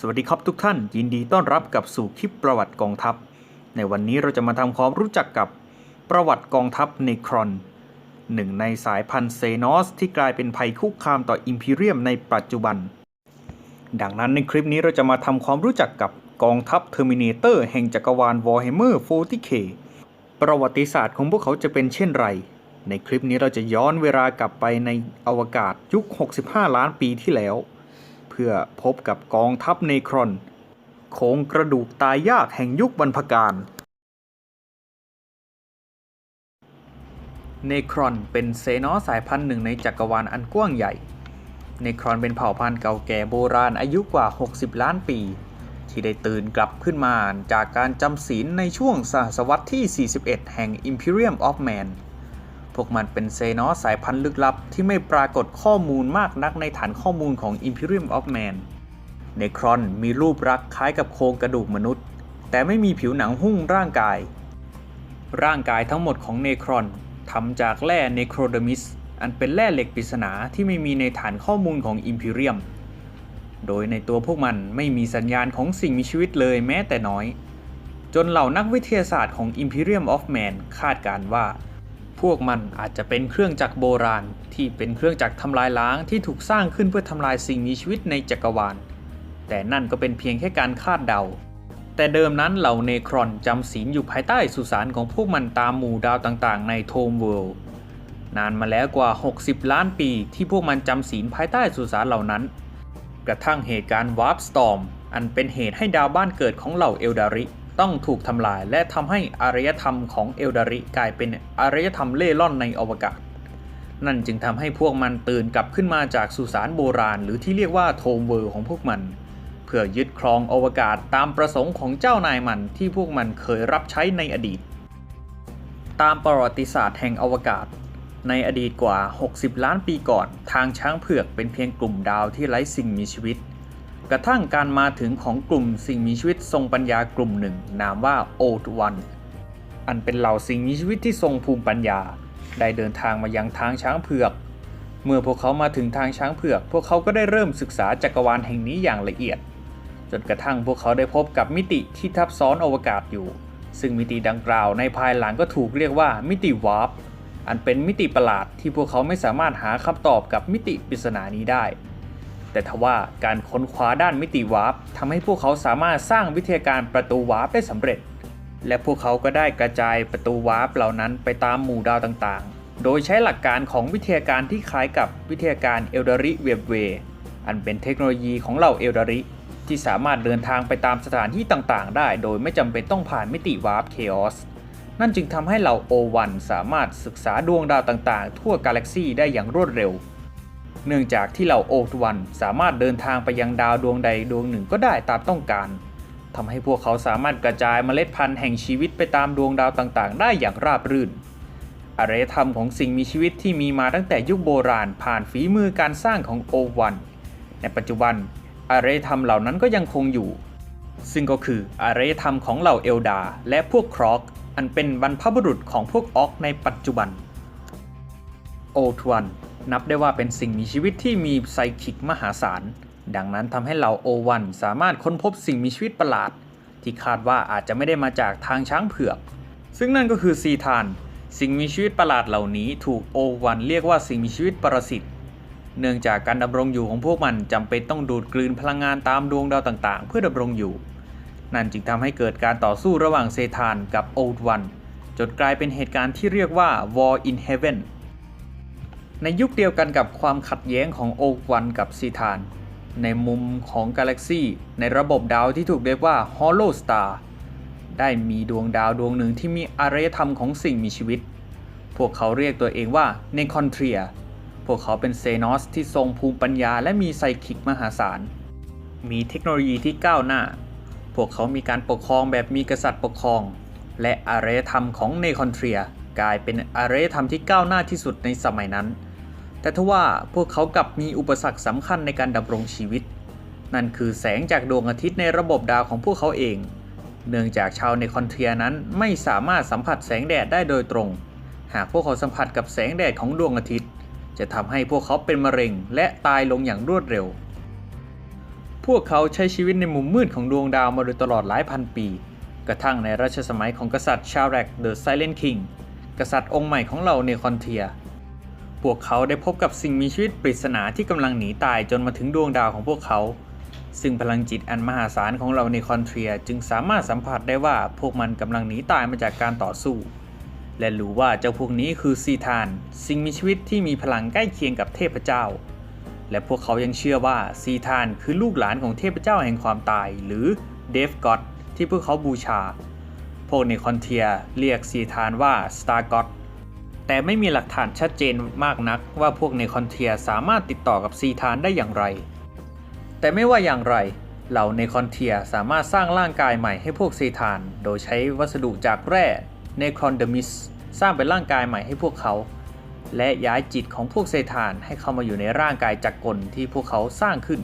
สวัสดีครับทุกท่าน ยินดีต้อนรับกับสู่คลิปประวัติกองทัพ ในวันนี้เราจะมาทำความรู้จักกับประวัติกองทัพเนครอนหนึ่งในสายพันธุ์เซนอส ที่กลายเป็นภัยคุกคามต่ออิมพีเรียมในปัจจุบัน ดังนั้นในคลิปนี้เราจะมาทำความรู้จักกับกองทัพเทอร์มินเตอร์แห่งจักรวาลวอร์ h ฮเมอร์ 40K ประวัติศาสตร์ของพวกเขาจะเป็นเช่นไร ในคลิปนี้เราจะย้อนเวลากลับไปในอวกาศยุค 65 ล้านปีที่แล้ว พื่อพบกับกองทัพเนครอนโครงกระดูกตายยากแห่งยุคบรรพกาลเนครอนเป็นเซนอสสายพันธุ์หนึ่งในจักรวาลอันกว้างใหญ่ เนครอนเป็นเผ่าพันธุ์เก่าแก่โบราณอายุกว่า 60 ล้านปี ที่ได้ตื่นกลับขึ้นมาจากการจำศีลในช่วงศตวรรษที่ 41 แห่ง Imperium of Man พวกมันเป็นเซนอสสายพันธุ์ลึกลับ ที่ไม่ปรากฏข้อมูลมากนักในฐานข้อมูลของ Imperium of Man เนครอนมีรูปลักษ์คล้ายกับโครงกระดูกมนุษย์ แต่ไม่มีผิวหนังหุ้มร่างกาย ร่างกายทั้งหมดของเนครอนทำจากแร่เนโครเดมิสอันเป็นแร่เหล็กปริศนาที่ไม่มีในฐานข้อมูลของ Imperium โดยในตัวพวกมันไม่มีสัญญาณของสิ่งมีชีวิตเลยแม้แต่น้อย จนเหล่านักวิทยาศาสตร์ของ Imperium of Man คาดการณ์ว่า พวกมันอาจจะเป็นเครื่องจักรโบราณ ที่เป็นเครื่องจักรทำลายล้างที่ถูกสร้างขึ้นเพื่อทำลายสิ่งมีชีวิตในจักรวาล แต่นั่นก็เป็นเพียงแค่การคาดเดา แต่เดิมนั้นเหล่าเนครอนจำศีลอยู่ภายใต้สุสานของพวกมันตามหมู่ดาวต่างๆ ในโทมเวิลด์นานมาแล้วกว่า 60 ล้านปีที่พวกมันจำศีลภายใต้สุสานเหล่านั้น กระทั่งเหตุการณ์วาร์ปสตอร์มอันเป็นเหตุให้ดาวบ้านเกิดของเหล่าเอลดาริ ต้องถูกทำลายและทำให้อารยธรรมของเอลดาริกลายเป็นอารยธรรมเล่ร่อนในอวกาศ นั่นจึงทำให้พวกมันตื่นกลับขึ้นมาจากสุสานโบราณ หรือที่เรียกว่าโทมเวิลด์ของพวกมัน เพื่อยึดครองอวกาศตามประสงค์ของเจ้านายมันที่พวกมันเคยรับใช้ในอดีต ตามประวัติศาสตร์แห่งอวกาศ ในอดีตกว่า 60 ล้านปีก่อน ทางช้างเผือกเป็นเพียงกลุ่มดาวที่ไร้สิ่งมีชีวิต กระทั่งการมาถึงของกลุ่มสิ่งมีชีวิตทรงปัญญากลุ่มหนึ่ง นามว่า Old One อันเป็นเหล่าสิ่งมีชีวิตที่ทรงภูมิปัญญา ได้เดินทางมายังทางช้างเผือก เมื่อพวกเขามาถึงทางช้างเผือก พวกเขาก็ได้เริ่มศึกษาจักรวาลแห่งนี้อย่างละเอียด จนกระทั่งพวกเขาได้พบกับมิติที่ทับซ้อนอวกาศอยู่ ซึ่งมิติดังกล่าวในภายหลังก็ถูกเรียกว่ามิติวาร์ปอันเป็นมิติประหลาดที่พวกเขาไม่สามารถหาคำตอบกับมิติปริศนานี้ได้ แต่ทว่าการค้นคว้าด้านมิติวาร์ปทำให้พวกเขาสามารถสร้างวิทยาการประตูวาร์ปได้สำเร็จ และพวกเขาก็ได้กระจายประตูวาร์ปเหล่านั้นไปตามหมู่ดาวต่างๆ โดยใช้หลักการของวิทยาการที่คล้ายกับวิทยาการเอลดาริเวบเวอันเป็นเทคโนโลยีของเหล่าเอลดาริที่สามารถเดินทางไปตามสถานที่ต่างๆ ได้ โดยไม่จำเป็นต้องผ่านมิติวาร์ปเคออสนั่นจึงทำให้เหล่า O1 สามารถศึกษาดวงดาวต่างๆ ทั่วกาแล็กซีได้อย่างรวดเร็ว เนื่องจากที่เหล่า O1 สามารถเดินทางไปยังดาวดวงใดดวงหนึ่งก็ได้ตามต้องการทำให้พวกเขาสามารถกระจายเมล็ดพันธุ์แห่งชีวิตไปตามดวงดาวต่างๆ ได้อย่างราบรื่น อารยธรรมของสิ่งมีชีวิตที่มีมาตั้งแต่ยุคโบราณผ่านฝีมือการสร้างของ O1 ในปัจจุบัน อารยธรรมเหล่านั้นก็ยังคงอยู่ ซึ่งก็คืออารยธรรมของเหล่าเอลดา และพวกครอก อันเป็นบรรพบุรุษของพวกออกในปัจจุบันโอทวัน นับได้ว่าเป็นสิ่งมีชีวิตที่มีไซคิกมหาศาล ดังนั้นทำให้เหล่าโอวันสามารถค้นพบสิ่งมีชีวิตประหลาด ที่คาดว่าอาจจะไม่ได้มาจากทางช้างเผือก ซึ่งนั่นก็คือซีธาน สิ่งมีชีวิตประหลาดเหล่านี้ถูกโอวันเรียกว่าสิ่งมีชีวิตปรสิตเนื่องจากการดำรงอยู่ของพวกมันจำเป็นต้องดูดกลืนพลังงานตามดวงดาวต่างๆ เพื่อดำรงอยู่ นั่นจึงทำให้เกิดการต่อสู้ระหว่างเซธานกับโอวันจนกลายเป็นเหตุการณ์ที่เรียกว่า War in Heaven ในยุคเดียวกันกับความขัดแย้งของโอวันกับซีธาน ในมุมของกาแล็กซีในระบบดาวที่ถูกเรียกว่า Hollow Star ได้มีดวงดาวดวงหนึ่งที่มีอารยธรรมของสิ่งมีชีวิต พวกเขาเรียกตัวเองว่าเนคอนเทรีย พวกเขาเป็นเซนอสที่ทรงภูมิปัญญาและมีไซคิกมหาศาล มีเทคโนโลยีที่ก้าวหน้า พวกเขามีการปกครองแบบมีกษัตริย์ปกครอง และอารยธรรมของเนคอนเทรียกลายเป็นอารยธรรมที่ก้าวหน้าที่สุดในสมัยนั้น แต่ทว่าพวกเขากลับมีอุปสรรคสำคัญในการดำรงชีวิต นั่นคือแสงจากดวงอาทิตย์ในระบบดาวของพวกเขาเอง เนื่องจากชาวเนคอนเทียนั้นไม่สามารถสัมผัสแสงแดดได้โดยตรง หากพวกเขาสัมผัสกับแสงแดดของดวงอาทิตย์ จะทำให้พวกเขาเป็นมะเร็งและตายลงอย่างรวดเร็ว พวกเขาใช้ชีวิตในมุมมืดของดวงดาวมาโดยตลอดหลายพันปี กระทั่งในรัชสมัยของกษัตริย์ชาแรกเดอะไซเลนคิงกษัตริย์องค์ใหม่ของเราเนคอนเทีย วกเขาได้พบกับสิ่งมีชีวิตปริศนาที่กำลังหนีตายจนมาถึงดวงดาวของพวกเขา ซึ่งพลังจิตอันมหาศาลของเราในคอนเทียจึงสามารถสัมผัสได้ว่าพวกมันกำลังหนีตายมาจากการต่อสู้ และรู้ว่าเจ้าพวกนี้คือซีธาน สิ่งมีชีวิตที่มีพลังใกล้เคียงกับเทพเจ้า และพวกเขายังเชื่อว่าซีธานคือลูกหลานของเทพเจ้าแห่งความตาย หรือเดฟก็อดที่พวกเขาบูชา พวกในคอนเทียเรียกซีธานว่าสตาร์ก็อด แต่ไม่มีหลักฐานชัดเจนมากนักว่าพวกในคอนเทียสามารถติดต่อกับซีธานได้อย่างไร แต่ไม่ว่าอย่างไรเหล่าในคอนเทียสามารถสร้างร่างกายใหม่ให้พวกซีธาน โดยใช้วัสดุจากแร่เนครอนเดมิสสร้างเป็นร่างกายใหม่ให้พวกเขา และย้ายจิตของพวกเซธานให้เข้ามาอยู่ในร่างกายจักรกลที่พวกเขาสร้างขึ้น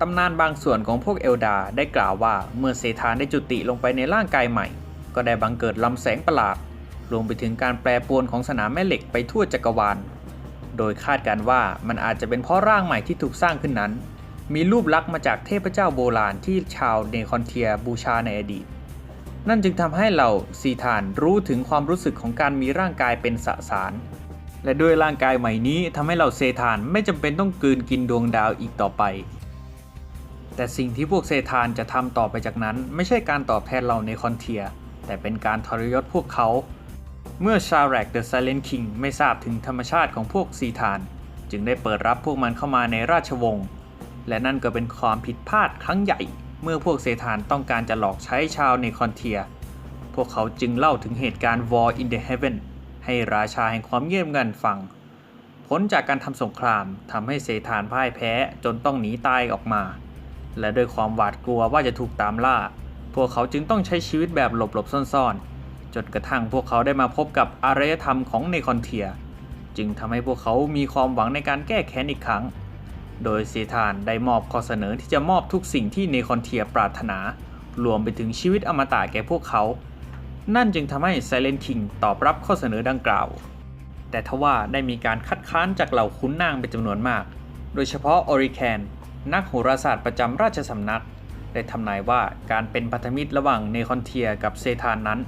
ตำนานบางส่วนของพวกเอลดาได้กล่าวว่าเมื่อเซธานได้จุติลงไปในร่างกายใหม่ ก็ได้บังเกิดลำแสงประหลาด รวมไปถึงการแปรปรวนของสนามแม่เหล็กไปทั่วจักรวาล โดยคาดการณ์ว่ามันอาจจะเป็นเพราะร่างใหม่ที่ถูกสร้างขึ้นนั้น มีรูปลักษณ์มาจากเทพเจ้าโบราณที่ชาวเนคอนเทียบูชาในอดีต นั่นจึงทำให้เราซีธานรู้ถึงความรู้สึกของการมีร่างกายเป็นสสาร และด้วยร่างกายใหม่นี้ทำให้เราเซธานไม่จำเป็นต้องกลืนกินดวงดาวอีกต่อไปแต่สิ่งที่พวกเซธานจะทำต่อไปจากนั้น ไม่ใช่การตอบแทนเราในคอนเทีย แต่เป็นการทรยศพวกเขา เมื่อชาแรกเดอะไซเลนคิงไม่ทราบถึงธรรมชาติของพวกซีธาน จึงได้เปิดรับพวกมันเข้ามาในราชวงศ์และนั่นก็เป็นความผิดพลาดครั้งใหญ่ เมื่อพวกเซธานต้องการจะหลอกใช้ชาวในคอนเทีย พวกเขาจึงเล่าถึงเหตุการณ์ War in the Heaven ให้ราชาแห่งความเงียบงันฟัง ผลจากการทำสงครามทำให้เซธานพ่ายแพ้จนต้องหนีตายออกมา และด้วยความหวาดกลัวว่าจะถูกตามล่า พวกเขาจึงต้องใช้ชีวิตแบบหลบๆซ่อนๆ จนกระทั่งพวกเขาได้มาพบกับอารยธรรมของเนคอนเทีย จึงทำให้พวกเขามีความหวังในการแก้แค้นอีกครั้ง โดยเซธานได้มอบข้อเสนอที่จะมอบทุกสิ่งที่เนคอนเทียปรารถนา รวมไปถึงชีวิตอมตะแก่พวกเขา นั่นจึงทำให้ Silent King ตอบรับข้อเสนอดังกล่าว แต่ทว่าได้มีการคัดค้านจากเหล่าขุนนางเป็นจำนวนมาก โดยเฉพาะออริแคนนักโหราศาสตร์ประจำราชสำนัก ได้ทำนายว่าการเป็นพันธมิตรระหว่างเนคอนเทียกับเซธานนั้น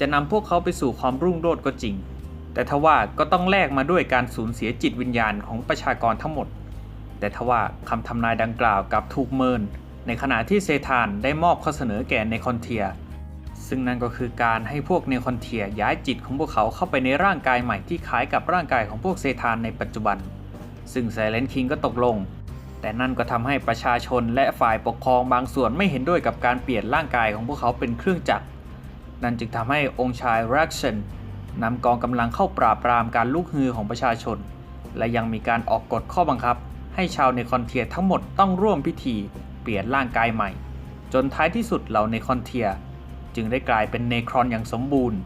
จะนำพวกเขาไปสู่ความรุ่งโรจน์ก็จริง แต่ทว่าก็ต้องแลกมาด้วยการสูญเสียจิตวิญญาณของประชากรทั้งหมด แต่ทว่าคำทำนายดังกล่าวกับถูกเมิน ในขณะที่เซธานได้มอบข้อเสนอแก่เนคอนเทีย ซึ่งนั่นก็คือการให้พวกเนคอนเทียย้ายจิตของพวกเขาเข้าไปในร่างกายใหม่ที่คล้ายกับร่างกายของพวกเซธานในปัจจุบัน ซึ่งไซเลนคิงก็ตกลงแต่นั่นก็ทำให้ประชาชนและฝ่ายปกครองบางส่วนไม่เห็นด้วยกับการเปลี่ยนร่างกายของพวกเขาเป็นเครื่องจักร นั่นจึงทำให้องค์ชายแร็กชันนำกองกำลังเข้าปราบปรามการลุกฮือของประชาชน และยังมีการออกกฎข้อบังคับ ให้ชาวเนคอนเทียทั้งหมดต้องร่วมพิธี เปลี่ยนร่างกายใหม่ จนท้ายที่สุดเหล่าเนคอนเทีย จึงได้กลายเป็นเนครอนอย่างสมบูรณ์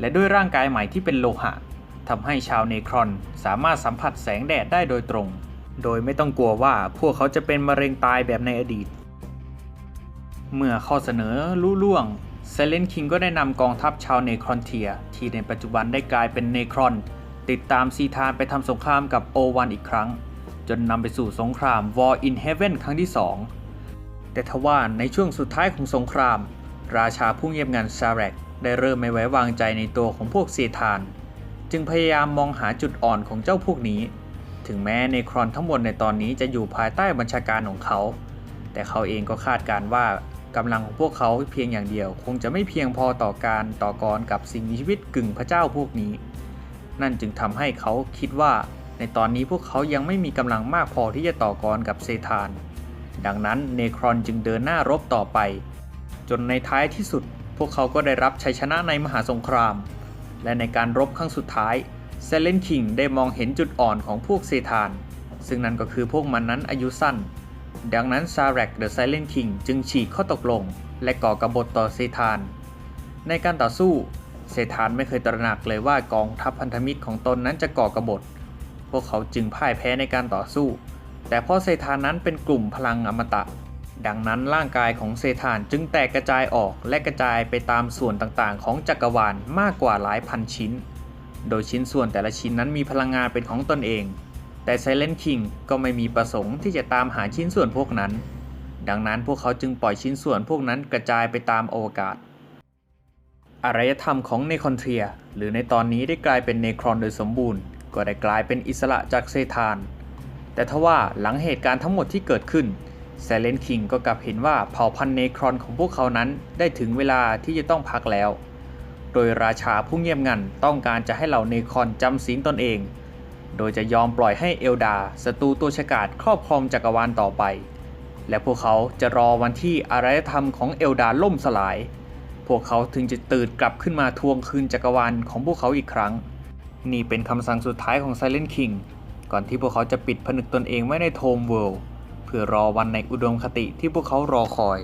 และด้วยร่างกายใหม่ที่เป็นโลหะทำให้ชาวเนครอนสามารถสัมผัสแสงแดดได้โดยตรง โดยไม่ต้องกลัวว่าพวกเขาจะเป็นมะเร็งตายแบบในอดีต เมื่อข้อเสนอลุล่วง เซเลนคิงก็ได้นำกองทัพชาวเนครอนเทีย ที่ในปัจจุบันได้กลายเป็นเนครอน ติดตามซีธานไปทำสงครามกับโอวันอีกครั้ง จนนำไปสู่สงคราม War in Heaven ครั้งที่ 2 แต่ทว่าในช่วงสุดท้ายของสงคราม ราชาผู้เงียบงันซาแรกได้เริ่มไม่ไว้วางใจในตัวของพวกซีธาน จึงพยายามมองหาจุดอ่อนของเจ้าพวกนี้ ถึงแม้เนครอนทั้งหมดในตอนนี้จะอยู่ภายใต้บัญชาการของเขา แต่เขาเองก็คาดการณ์ว่า กำลังของพวกเขาเพียงอย่างเดียว คงจะไม่เพียงพอต่อการต่อกรกับสิ่งมีชีวิตกึ่งพระเจ้าพวกนี้ นั่นจึงทำให้เขาคิดว่าในตอนนี้พวกเขายังไม่มีกำลังมากพอที่จะต่อกรกับเซธาน ดังนั้นเนครอนจึงเดินหน้ารบต่อไป จนในท้ายที่สุด พวกเขาก็ได้รับชัยชนะในมหาสงคราม และในการรบครั้งสุดท้ายเซเลนคิงได้มองเห็นจุดอ่อนของพวกเซธาน ซึ่งนั่นก็คือพวกมันนั้นอายุสั้น ดังนั้นซาแรกเดอะไซเลนคิงจึงฉีกข้อตกลง และก่อกบฏต่อเซธาน ในการต่อสู้ เซธานไม่เคยตระหนักเลยว่ากองทัพพันธมิตรของตนนั้นจะก่อกบฏ พวกเขาจึงพ่ายแพ้ในการต่อสู้ แต่เพราะเซธานนั้นเป็นกลุ่มพลังอมตะ ดังนั้นร่างกายของเซธานจึงแตกกระจายออกและกระจายไปตามส่วนต่างๆ ของจักรวาลมากกว่าหลายพันชิ้น โดยชิ้นส่วนแต่ละชิ้นนั้นมีพลังงานเป็นของตนเอง แต่ Silent King ก็ไม่มีประสงค์ที่จะตามหาชิ้นส่วนพวกนั้น ดังนั้นพวกเขาจึงปล่อยชิ้นส่วนพวกนั้นกระจายไปตามอวกาศ อารยธรรมของเนคอนเทีย หรือในตอนนี้ได้กลายเป็นเนครอนโดยสมบูรณ์ ก็ได้กลายเป็นอิสระจากเซธาน แต่ทว่าหลังเหตุการณ์ทั้งหมดที่เกิดขึ้นไซเลนคิงก็กลับเห็นว่าเผ่าพันธุ์เนครอนของพวกเขานั้นได้ถึงเวลาที่จะต้องพักแล้ว โดยราชาผู้เงียบงันต้องการจะให้เหล่าเนครอนจำศีลตนเอง โดยจะยอมปล่อยให้เอลดาศัตรูตัวฉกาจครอบครองจักรวาลต่อไป และพวกเขาจะรอวันที่อารยธรรมของเอลดาล่มสลาย พวกเขาถึงจะตื่นกลับขึ้นมาทวงคืนจักรวาลของพวกเขาอีกครั้ง นี่เป็นคำสั่งสุดท้ายของ Silent King ก่อนที่พวกเขาจะปิดผนึกตนเองไว้ในโทมเวิลด์เพื่อรอวันในอุดมคติที่พวกเขารอคอย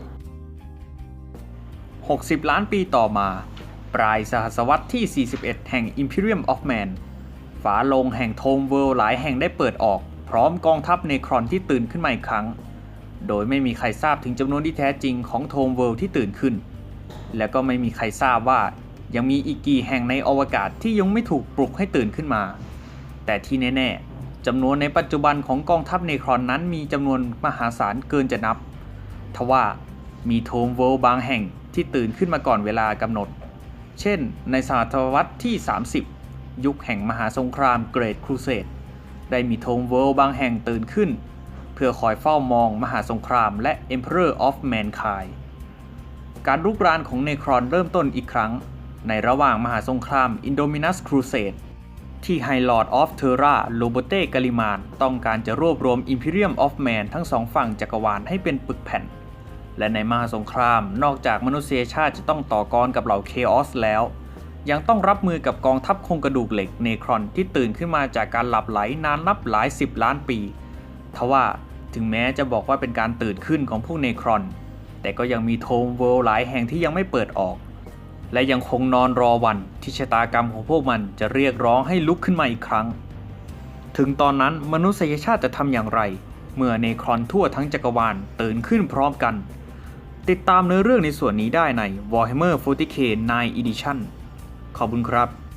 60 ล้านปีต่อมา ปลายสหศตวรรษที่ 41 แห่ง Imperium of Man ฝาโลงแห่งโทมเวิลด์หลายแห่งได้เปิดออก พร้อมกองทัพเนครอนที่ตื่นขึ้นมาอีกครั้ง โดยไม่มีใครทราบถึงจำนวนที่แท้จริงของโทมเวิลด์ที่ตื่นขึ้น และก็ไม่มีใครทราบว่ายังมีอีกกี่แห่งในอวกาศที่ยังไม่ถูกปลุกให้ตื่นขึ้นมา แต่ที่แน่ๆจำนวนในปัจจุบันของกองทัพเนครอนนั้นมีจำนวนมหาศาลเกินจะนับ ทว่ามีโทมเวิลด์บางแห่งที่ตื่นขึ้นมาก่อนเวลากำหนด เช่น ในศตวรรษที่ 30 ยุคแห่งมหาสงครามเกรดครูเสดได้มีโทเวิลด์บางแห่งตื่นขึ้น เพื่อคอยเฝ้ามองมหาสงครามและ Emperor of Mankind การรุกรานของเนครอนเริ่มต้นอีกครั้ง ในระหว่างมหาสงคราม Indominus Crusade ที่ High Lord of Terra โ o โบเตกาลิมานต้องการจะรวบรวม Imperium of Man ทั้งสองฝั่งจักรวาลให้เป็นปึกแผ่น และในมหาสงครามนอกจากมนุษยชาติจะต้องต่อกรกับเหล่าเคออสแล้ว ยังต้องรับมือกับกองทัพโครงกระดูกเหล็กเนครอนที่ตื่นขึ้นมาจากการหลับไหลนานนับหลายสิบล้านปี ทว่าถึงแม้จะบอกว่าเป็นการตื่นขึ้นของพวกเนครอน แต่ก็ยังมีโทมเวิลหลายแห่งที่ยังไม่เปิดออก และยังคงนอนรอวันที่ชะตากรรมของพวกมันจะเรียกร้องให้ลุกขึ้นมาอีกครั้ง ถึงตอนนั้นมนุษยชาติจะทำอย่างไร เมื่อเนครอนทั่วทั้งจักรวาลตื่นขึ้นพร้อมกัน ติดตามเนื้อเรื่องในส่วนนี้ได้ใน Warhammer 40k 9 Edition ขอบคุณครับ